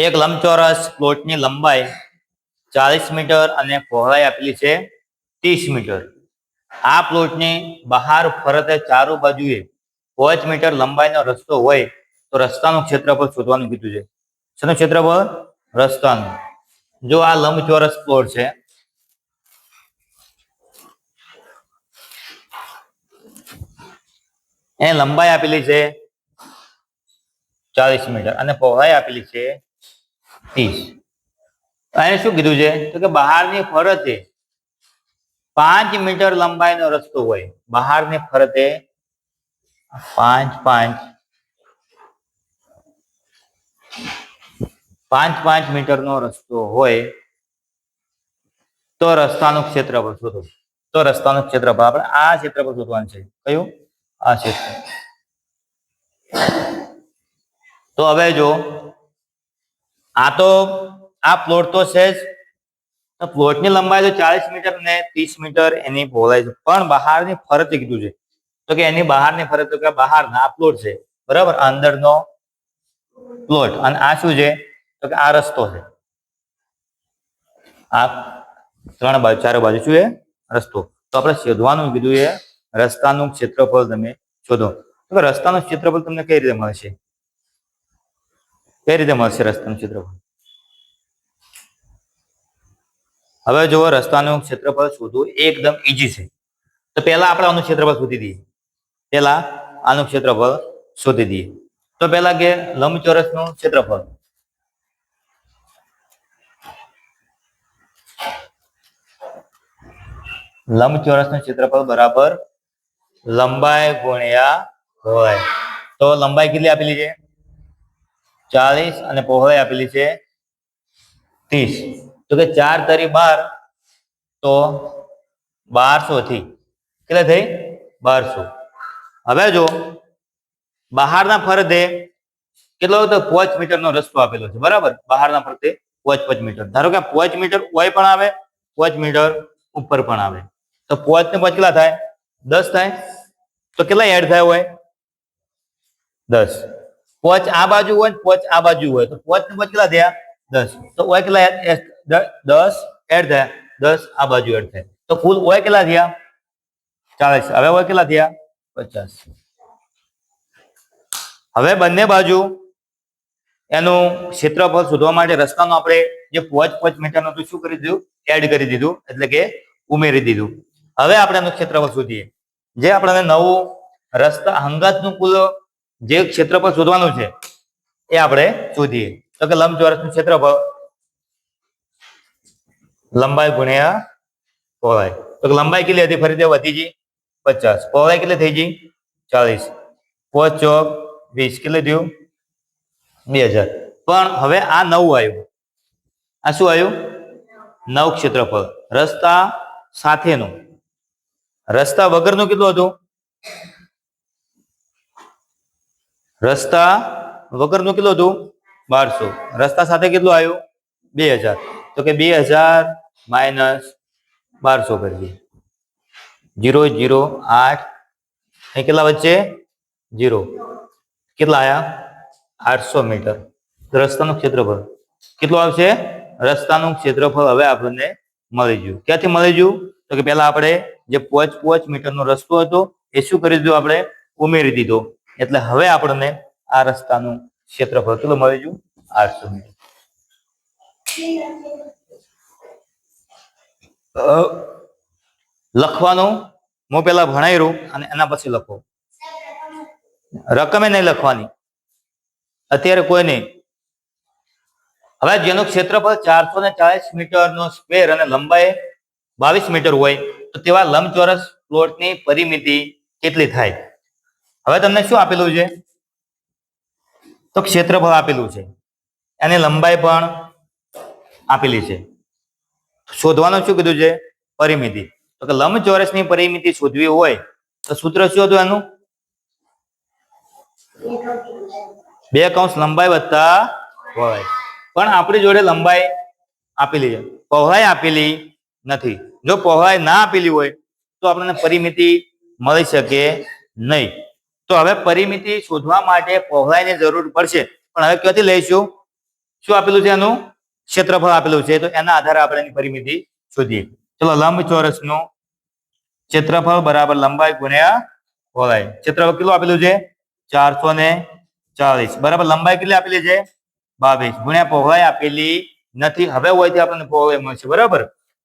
એક લંબચોરસ પ્લોટની લંબાઈ ચાલીસ મીટર અને પહોળાઈ આપેલી છે ત્રીસ મીટર. આ પ્લોટની બહાર ફરતે ચારો બાજુએ પાંચ મીટર લંબાઈનો રસ્તો હોય તો રસ્તાનું ક્ષેત્રફળ શોધવાનું કીધું છે. શેનું ક્ષેત્રફળ? રસ્તાનું. જો આ લંબચોરસ પ્લોટ છે, એ લંબાઈ આપેલી છે ચાલીસ મીટર અને પહોળાઈ આપેલી છે ત્રીસ એને શું કીધું છે? તો કે બહારની ફરતે પાંચ મીટર લંબાઈનો રસ્તો હોય. બહારની ફરતે પાંચ પાંચ. પાંચ પાંચ મીટરનો રસ્તો હોય, તો રસ્તાનું ક્ષેત્રફળ શોધો. તો રસ્તાનું ક્ષેત્રફળ આપણે આ ક્ષેત્રફળ શોધવાનું છે. કયું? આ ક્ષેત્ર. તો હવે જો આ તો આ પ્લોટ તો છે જ. પ્લોટની લંબાઈ તો ચાલીસ મીટર ને ત્રીસ મીટર એની પહોળાઈ છે. પણ બહારની ફરતે કીધું છે. તો કે એની બહારની ફરત તો કે બહારના, આ પ્લોટ છે. બરાબર? અંદરનો પ્લોટ અને આ શું છે? તો કે આ રસ્તો છે. આ ત્રણ બાજુ, ચારે બાજુ શું એ રસ્તો. તો આપણે શોધવાનું કીધું એ રસ્તાનું ક્ષેત્રફળ તમે શોધો. તો રસ્તાનું ક્ષેત્રફળ તમને કઈ રીતે મળશે? રીતે મળશે રસ્તાનું ક્ષેત્રફળ? હવે જો રસ્તાનું ક્ષેત્રફળ શોધવું એકદમ ઈઝી છે. તો પહેલા આપણે આનું ક્ષેત્રફળ શોધી દઈએ. પહેલા આનું ક્ષેત્રફળ શોધી દઈએ. તો પહેલા કે લંબચોરસનું ક્ષેત્રફળ. લંબચોરસનું ક્ષેત્રફળ બરાબર લંબાઈ ગુણ્યા હોય. તો લંબાઈ કેટલી આપેલી છે? ચાલીસ અને પહોળાઈ આપેલી છે ત્રીસ. તો કે ચાર તરી બાર તો બારસો થી. કેટલા થઈ? બારસો. હવે જો બહારના ફરતે કેટલો તો પાંચ મીટરનો રસ્તો આપેલો છે. બરાબર? બહારના ફરતે પાંચ પાંચ મીટર. ધારો કે પાંચ મીટર ઓય પણ આવે, પાંચ મીટર ઉપર પણ આવે. તો પાંચ ને પાંચ કેટલા થાય? દસ થાય? તો કેટલા એડ થાય હોય? દસ. પાંચ આ બાજુ હોય પાંચ આ બાજુ હોય. તો પોચ ને પોચ કેટલા થયા? દસ. તો ઓય કેટલા દસ એડ થયા. દસ આ બાજુ એડ થાય. તો કુલ ઓય કેટલા થયા? ચાલીસ. હવે ઓય કેટલા થયા? પચાસ. હવે બંને બાજુ એનું ક્ષેત્રફળ શોધવા માટે રસ્તાનું આપણે જે પોચ પોચ મીટરનું હતું શું કરી દીધું? એડ કરી દીધું. એટલે કે ઉમેરી દીધું. હવે આપણે એનું ક્ષેત્રફળ શોધીએ. જે આપણને નવું રસ્તા હંગાતનું કુલ જે ક્ષેત્રફળ શોધવાનું છે, એ આપણે શોધીએ. તો કે લંબચોરસનું ક્ષેત્રફળ લંબાઈ ગુણ્યા પહોળાઈ. તો લંબાઈ કેટલી હતી? ફરી તે વધી ગઈ. પચાસ. પહોળાઈ કેટલી થઈ ગઈ? ચાલીસ. પોચ ચોક વીસ. કેટલી થયું? બે હજાર. પણ હવે આ નવું આવ્યું. આ શું આવ્યું? નવ ક્ષેત્રફળ. રસ્તા સાથેનું. રસ્તા વગરનું કેટલું હતું? રસ્તા વગરનું કેટલું હતું? બારસો. રસ્તા સાથે કેટલું આવ્યું? બે હજાર. તો કે બે હજાર માઇનસ બારસો કરી દઈએ. જીરો જીરો, આઠ. અહીં કેટલા વચ્ચે? જીરો. કેટલા આયા? આઠસો મીટર. રસ્તાનું ક્ષેત્રફળ. કેટલું આવશે? રસ્તાનું ક્ષેત્રફળ હવે આપણને મળી ગયું. ક્યાંથી મળી ગયું? તો કે પહેલા આપણે જે પોચ પોચ મીટરનો રસ્તો હતો, એ શું કરી દીધું આપણે? ઉમેરી દીધો. એટલે હવે આપણને આ રસ્તાનું ક્ષેત્રફળ કેટલું મળી ગયું? આઠસો મીટર. લખવાનું હું પેલા ભણાવ્યું અને એના પછી લખો. રકમે નહીં લખવાની. અત્યારે કોઈ નહીં. હવે જેનું ક્ષેત્રફળ ચારસો ને ચાલીસ મીટર નો સ્ક્વેર અને લંબાઈ બાવીસ મીટર હોય, તો તેવા લંબચોરસ પ્લોટની પરિમિતિ કેટલી થાય? હવે તમને શું આપેલું છે? તો ક્ષેત્રફળ આપેલું છે. એની લંબાઈ પણ આપેલી છે. શોધવાનું શું કીધું છે? પરિમિતિ. તો કે લંબચોરસની પરિમિતિ શોધવી હોય, તો સૂત્ર શું હતું એનું? બે કૌંસ લંબાઈ વત્તા પહોળાઈ પણ આપણી જોડે લંબાઈ આપેલી છે. પહોળાઈ આપેલી નથી. જો પહોળાઈ ના આપેલી હોય, તો આપણને પરિમિતિ મળી શકે નહીં. તો હવે પરિમિતિ શોધવા માટે પહોળાઈની જરૂર પડશે. પણ હવે ક્યાંથી લઈશું? શું આપેલું છે એનું? ક્ષેત્રફળ આપેલું છે. તો એના આધારે આપણે એની પરિમિતિ શોધીએ. ચલો, લંબચોરસનું ક્ષેત્રફળ બરાબર લંબાઈ ગુણ્યા પહોળાઈ. ક્ષેત્રફળ કેટલું આપેલું છે? ચારસો ને ચાલીસ બરાબર લંબાઈ કેટલી આપેલી છે? બાવીસ. ગુણ્યા પહોળાઈ આપેલી નથી. હવે હોયથી આપણને પહોળાઈ મળશે. બરાબર?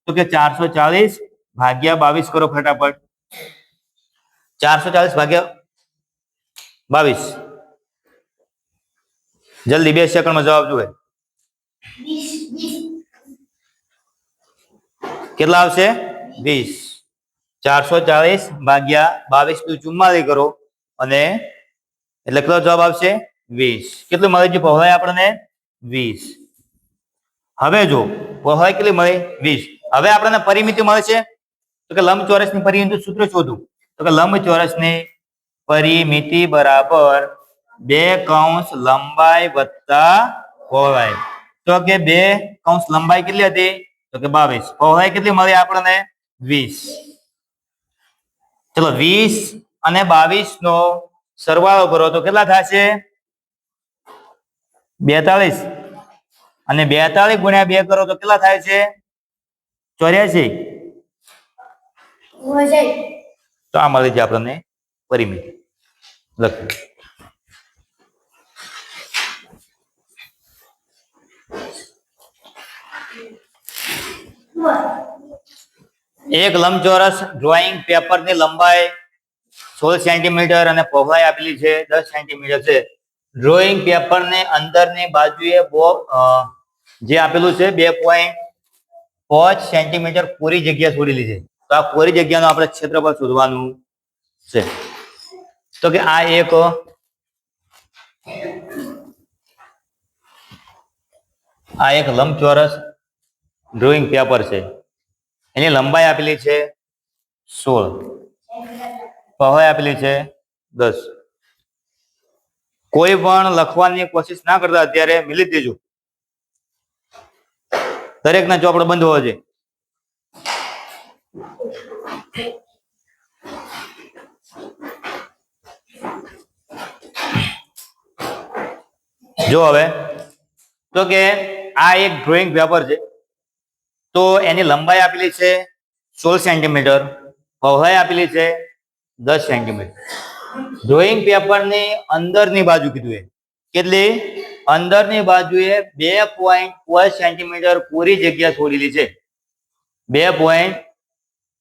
તો કે ચારસો ચાલીસ ભાગ્યા બાવીસ કરો ફટાફટ. ચારસો ચાલીસ ભાગ્યા બાવીસ. જલ્દી બે સેકન્ડમાં જવાબ જોઈએ કેટલા આવશે? વીસ. ચારસો ચાલીસ ભાગ્યા બાવીસનું ચુમ્માલીસ કરો. અને એટલે કેટલો જવાબ આવશે? વીસ. કેટલું મળે છે પહોળાઈ આપણને? વીસ. હવે જો, પહોળાઈ કેટલી મળી? વીસ. હવે આપણને પરિમિતિ મળે છે? તો કે લંબચોરસની પરિમિતિ સૂત્ર શોધું. તો કે લંબચોરસની પરિમિતિ બરાબર બે કૌંસ લંબાઈ વત્તા પહોળાઈ. તો કે બે કૌંસ લંબાઈ કેટલી હતી? તો કે બાવીસ. પહોળાઈ કેટલી મળી આપણને? વીસ. ચલો વીસ અને બાવીસ નો સરવાળો કરો તો કેટલા થશે? બેતાલીસ અને બેતાલીસ ગુણ્યા બે કરો તો કેટલા થાય છે? ચોર્યાસી. તો આ મળી છે આપણને પરિમિતિ. લખ્યું એક લંબચોરસ ડ્રોઈંગ પેપરની લંબાઈ સોળ સેન્ટીમીટર અને પહોળાઈ આપેલી છે, દસ સેન્ટીમીટર છે. ડ્રોઈંગ પેપરની અંદરની બાજુએ જે આપેલું છે, બે પોઈન્ટ પાંચ સેન્ટીમીટર પૂરી જગ્યા છોડેલી છે. તો આ પૂરી જગ્યાનું આપણે ક્ષેત્રફળ શોધવાનું છે. તો કે આ એક આ એક લંબચોરસ ડ્રોઈંગ પેપર છે. એની લંબાઈ આપેલી છે સોળ. પહોળાઈ આપેલી છે દસ. કોઈ પણ લખવાની કોશિશ ના કરતા અત્યારે મિલી દેજો. દરેક ના ચોપડો બંધ હોવો જોઈએ. જો હવે, તો કે આ એક ડ્રોઈંગ પેપર છે, તો એની લંબાઈ આપેલી છે સોળ સેન્ટીમીટર પહોળાઈ આપેલી છે દસ સેન્ટીમીટર ડ્રોઈંગ પેપરની અંદરની બાજુ કીધું એ. કેટલી? અંદરની બાજુએ બે પોઈન્ટ પાંચ સેન્ટીમીટર પૂરી જગ્યા છોડેલી છે. બે પોઈન્ટ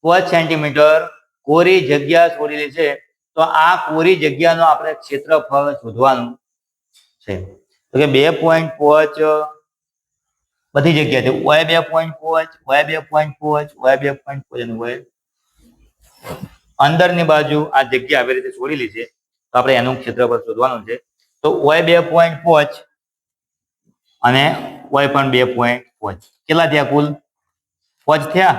પાંચ સેન્ટીમીટર કોરી જગ્યા છોડેલી છે. તો આ કોરી જગ્યાનો આપણે ક્ષેત્રફળ શોધવાનું છે. તો કે બે પોઈન્ટ પાંચ, બધી જગ્યાએ વાય બે પોઈન્ટ પાંચ વાય બે પોઈન્ટ પાંચ વાય બે પોઈન્ટ પાંચ અને વાય અંદરની બાજુ આ જગ્યા આવી રીતે છોડેલી છે, તો આપણે એનું ક્ષેત્રફળ શોધવાનું છે. તો વાય બે પોઈન્ટ પાંચ અને વાય પણ બે પોઈન્ટ પાંચ. કેટલા થયા કુલ? પાંચ થયા?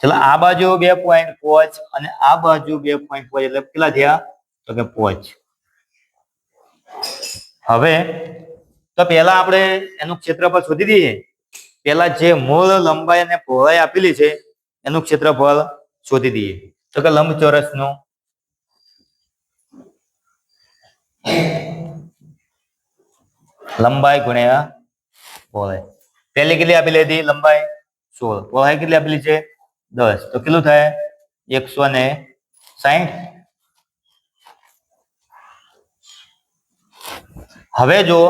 ચલો, આ બાજુ બે પોઈન્ટ પાંચ અને આ બાજુ બે પોઈન્ટ પાંચ, એટલે કેટલા થયા? તો કે પાંચ. હવે, તો પહેલા આપણે એનું ક્ષેત્રફળ શોધી દઈએ. પહેલા જે મૂળ લંબાઈ અને પહોળાઈ આપેલી છે, એનું ક્ષેત્રફળ શોધી દઈએ. તો કે લંબચોરસનું. લંબાઈ ગુણ્યા પહોળાઈ. પહેલી કેટલી આપેલી હતી? લંબાઈ સોળ. પહોળાઈ કેટલી આપેલી છે? દસ. તો કેટલું થાય? એકસો ને સાહીઠ હવે જો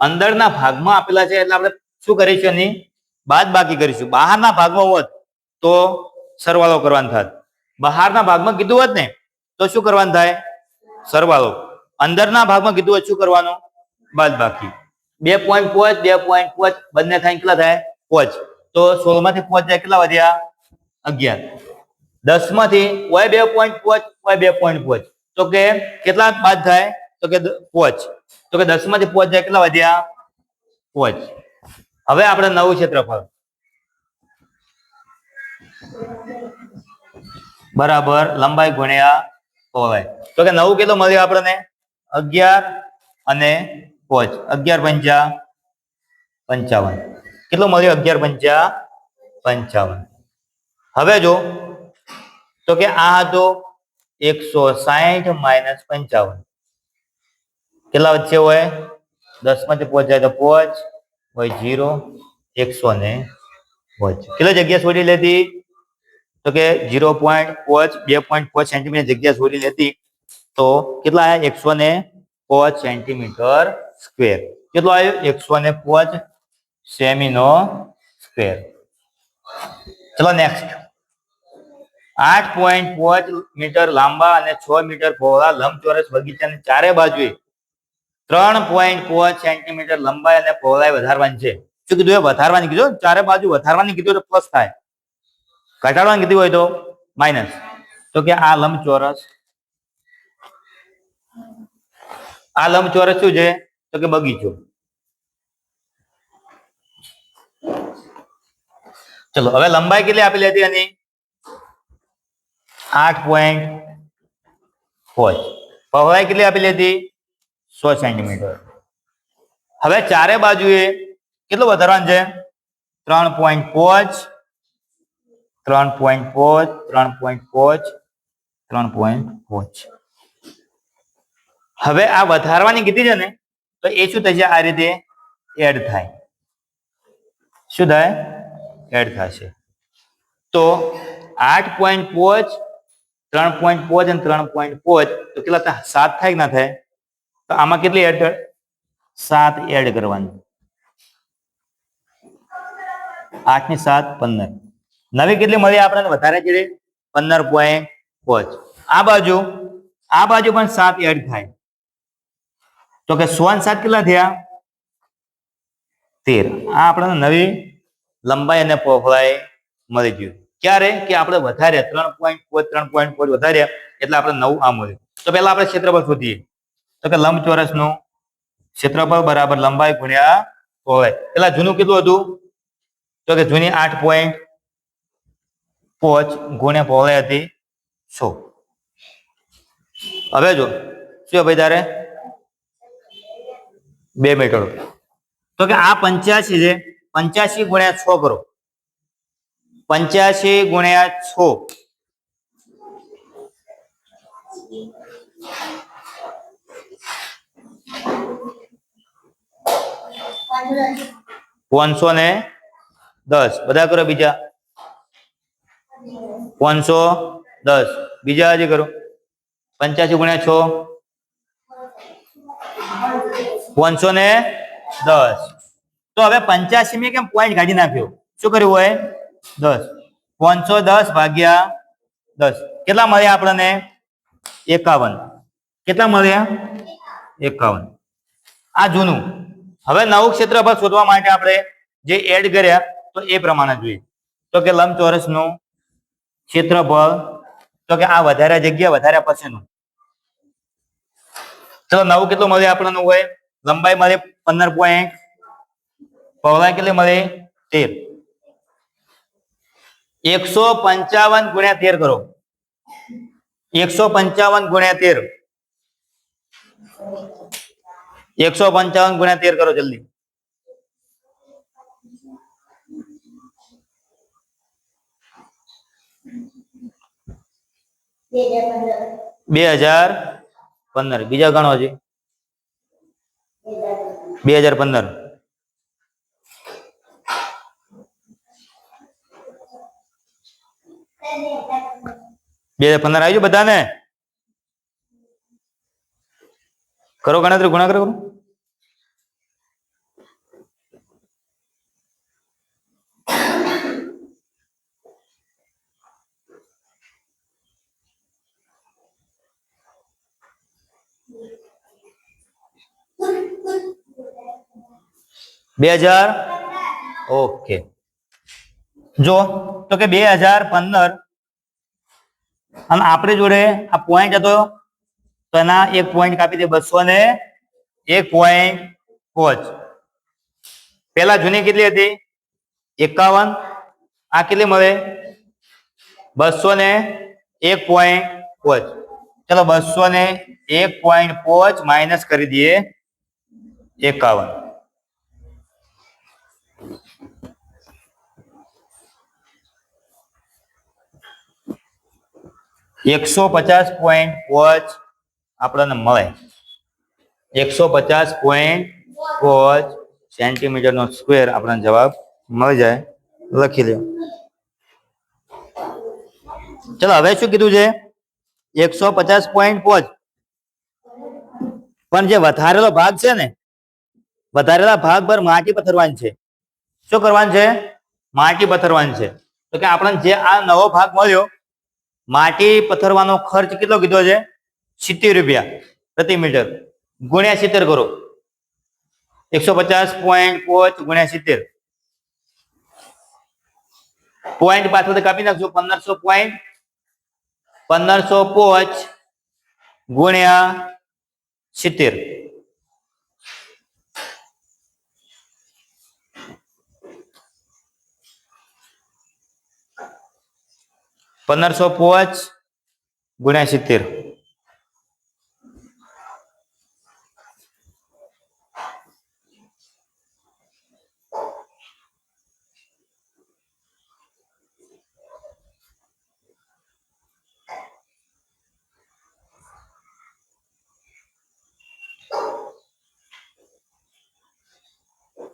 અંદરના ભાગમાં આપેલા છે એટલે આપણે શું કરીશું એની બાદ બાકી કરીશું. બહારના ભાગમાં હોત તો સરવાળો કરવાનો થાત. બહારના ભાગમાં કીધું હોત ને, તો શું કરવાનું થાય? સરવાળો. અંદરના ભાગમાં કીધું હોત શું કરવાનું? બાદ બાકી. બે પોઈન્ટ પોચ, બે પોઈન્ટ પોચ, બંને થાય કેટલા થાય? પોચ. તો સોળમાંથી પોચ જાય કેટલા વધ્યા? અગિયાર. દસમાંથી હોય બે પોઈન્ટ પોચ હોય બે પોઈન્ટ પોચ. તો કે કેટલા બાદ થાય? તો કે પોચ. તો કે દસમાંથી પોચ જાય કેટલા વધ્યા? પોચ. હવે આપણે નવું ક્ષેત્રફળ. બરાબર, લંબાઈ ગુણ્યા પહોળાઈ તો કે નવું કેટલું મળ્યું આપણને? અગિયાર અને પોચ. અગિયાર પંચા પંચાવન. કેટલું મળ્યું? અગિયાર પંચા પંચાવન. હવે જો, તો કે આ હતો એકસો સાહીઠ માઇનસ પંચાવન. કેટલા વચ્ચે હોય? દસમાંથી જાય તો પોચ હોય જીરો, એકસો ને પોચ. કેટલી જગ્યા છોડી લેતી તો કે જીરો પોઈન્ટ પોચ, બે પોઈન્ટ પોચ સેન્ટીમીટર જગ્યા છોડી લેતી તો કેટલા આવ્યા એકસો ને પોચ સેન્ટીમીટર સ્ક્વેર. કેટલો આવ્યો એકસો ને પોચ સેમીનો સ્ક્વેર. ચલો નેક્સ્ટ આઠ પોઈન્ટ પાંચ મીટર લાંબા અને છ મીટર પહોળા લંબચોરસ બગીચાની ચારે બાજુએ ત્રણ પોઈન્ટ પાંચ સેન્ટીમીટર લંબાઈ અને પહોળાઈ વધારવાની છે. શું કીધું એ? વધારવાની કીધું? ચારે બાજુ વધારવાની કીધું તો પ્લસ થાય. ઘટાડવાની કીધું હોય તો માઇનસ તો કે આ લંબચોરસ. આ લંબચોરસ શું છે? તો કે બગીચો. ચલો, હવે લંબાઈ કેટલી આપેલી હતી એની? આઠ પોઈન્ટ પાંચ. પહોળાઈ કેટલી આપેલી હતી? સો સેન્ટીમીટર. હવે ચારે બાજુએ કેટલું વધારવાનું છે? ત્રણ પોઈન્ટ પોચ, ત્રણ પોઈન્ટ પોચ, ત્રણ પોઈન્ટ પોચ, ત્રણ પોઈન્ટ પોચ. હવે આ વધારવાની કીધી છે ને, તો એ શું થશે? આ રીતે એડ થાય. શું થાય? એડ થશે. તો આઠ પોઈન્ટ પોચ, ત્રણ પોઈન્ટ પોચ અને ત્રણ પોઈન્ટ પોચ, તો કેટલા સાત થાય કે ના થાય? તો આમાં કેટલી એડ સાત એડ કરવાની. આઠની સાત, પંદર. નવી કેટલી મળી આપણને? વધારે છે પંદર પોઈન્ટ પાંચ. આ બાજુ આ બાજુ પણ સાત એડ થાય. તો કે સો સાત કેટલા થયા? તેર. આ આપણને નવી લંબાઈ અને પહોળાઈ મળી ગયું. ક્યારે? કે આપણે વધારે, ત્રણ પોઈન્ટ ત્રણ પોઈન્ટ પાંચ વધારે, એટલે આપણે નવું આ મળ્યું. તો પહેલા આપણે ક્ષેત્રફળ શોધીએ. તો કે લંબચોરસનું ક્ષેત્રફળ બરાબર લંબાઈ ગુણ્યા પહોળાઈ પેલા જૂનું કેટલું હતું? તો કે જૂની આઠ પોઈન્ટ પોચ ગુણ્યા પહોળાઈ હતી સો. હવે જો, શું ભાઈ તારે? બે મીટર તો કે આ પંચ્યાસી છે, પંચ્યાસી ગુણ્યા છ કરો. પંચ્યાસી ગુણ્યા છ. પાંચસો ને દસ. બધા કરો બીજા. પાંચસો દસ. બીજા હજી કરો. પંચ્યાસી ગુણ્યા છ. પાંચસો ને દસ. તો હવે પંચ્યાસી મેં કેમ પોઈન્ટ કાઢી નાખ્યો? શું કર્યું હોય? દસ. પાંચસો દસ ભાગ્યા દસ. કેટલા મળ્યા આપણને? એકાવન. કેટલા મળ્યા? એકાવન. આ જૂનું. હવે નવું ક્ષેત્રફળ શોધવા માટે આપણે જે એડ કર્યા, તો એ પ્રમાણે જોઈએ. તો કે લંબચોરસનું ક્ષેત્રફળ, તો કે આ વધારે જગ્યા, વધારે પછીનું. ચલો, નવું કેટલું મળે આપણને હોય? લંબાઈ મળે પંદર પોઈન્ટ પહોળાઈ કેટલી મળે? તેર. એકસો પંચાવન ગુણ્યા તેર કરો. એકસો પંચાવન ગુણ્યા તેર. એકસો પંચાવન ગુણ્યા તેર કરો જલ્દી બે હજાર પંદર બીજા ગણો છે બે હજાર પંદર બે હજાર પંદર આવી બધાને કરો ગણતરી ગુણાકાર કરો બે હજાર? ઓકે. જો, તો કે બે હજાર પંદર અને આપણી જોડે આ પોઈન્ટ હતો, તો એના એક પોઈન્ટ કાપી દે બસો ને એક પોઈન્ટ કોચ પેલા જૂની કેટલી હતી? એકાવન. આ કેટલી મળે? બસો ને એક પોઈન્ટ કોચ ચલો બસો ને એક પોઈન્ટ કોચ માઇનસ કરી દઈએ એકાવન. એકસો પચાસ પોઈન્ટ કોચ આપણને મળે. એકસો પચાસ પોઈન્ટ કોચ સેન્ટીમીટર નો સ્ક્વેર આપણને જવાબ મળી જાય. લખી લ્યો. ચલો, હવે શું કીધું છે? એકસો પચાસ પોઈન્ટ કોચ પણ જે વધારેલો ભાગ છે ને, વધારેલા ભાગ પર માટી પથરવાની છે. શું કરવાનું છે? માટી પથરવાની છે. તો કે આપણને જે આ નવો ભાગ મળ્યો માટી પથરવાનો ખર્ચ કેટલો કીધો છે? સિત્તેર રૂપિયા પ્રતિ મીટર. ગુણ્યા સિત્તેર કરો. એકસો પચાસ પોઈન્ટ પોચ ગુણ્યા સિત્તેર. પોઈન્ટ પાછળ કાપી નાખજો. પંદરસો પોઈન્ટ પંદરસો પોચ ગુણ્યા સિત્તેર. પંદરસો પોચ ગુણ્યા સિત્તેર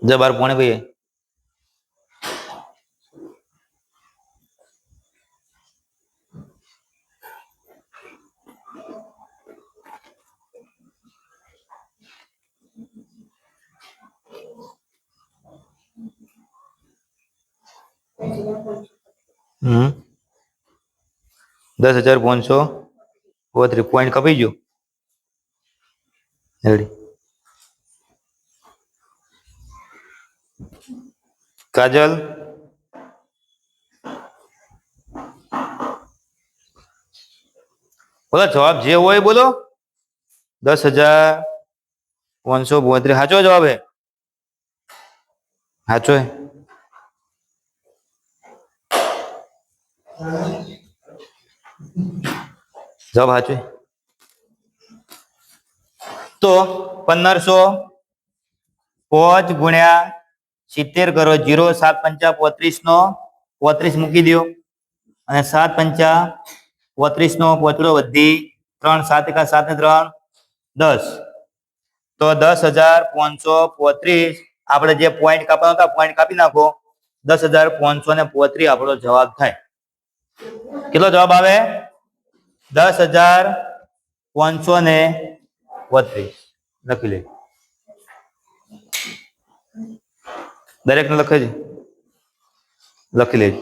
જબાર પોણે ભાઈ દસ હજાર પાંચસો પોત્રીસ પોઈન્ટ કપાઈ ગયો રેડી કાજલ બોલો જવાબ જે હોય બોલો દસ હજાર પાંચસો બોત્રીસ સાચો જવાબ હે સાચો હે જવાબ સાચો તો પંદરસો પોચ ગુણ્યા સિત્તેર કરો જીરો સાત પંચા પોત્રીસ નો પોત્રીસ મૂકી દો અને સાત પંચા પોત્રીસ નો પોચડો વધી ત્રણ, સાત એકા સાત ને ત્રણ, દસ. તો દસ હજાર પાંચસો પોત્રીસ. આપણે જે પોઈન્ટ કાપવાનો હતા પોઈન્ટ કાપી નાખો. દસ હજાર પાંચસો ને પોત્રીસ આપણો જવાબ થાય. કેટલો જવાબ આવે? દસ હજાર પાંચસો ને બત્રીસ. લખી લે. દરેકને લખે લખી લેજો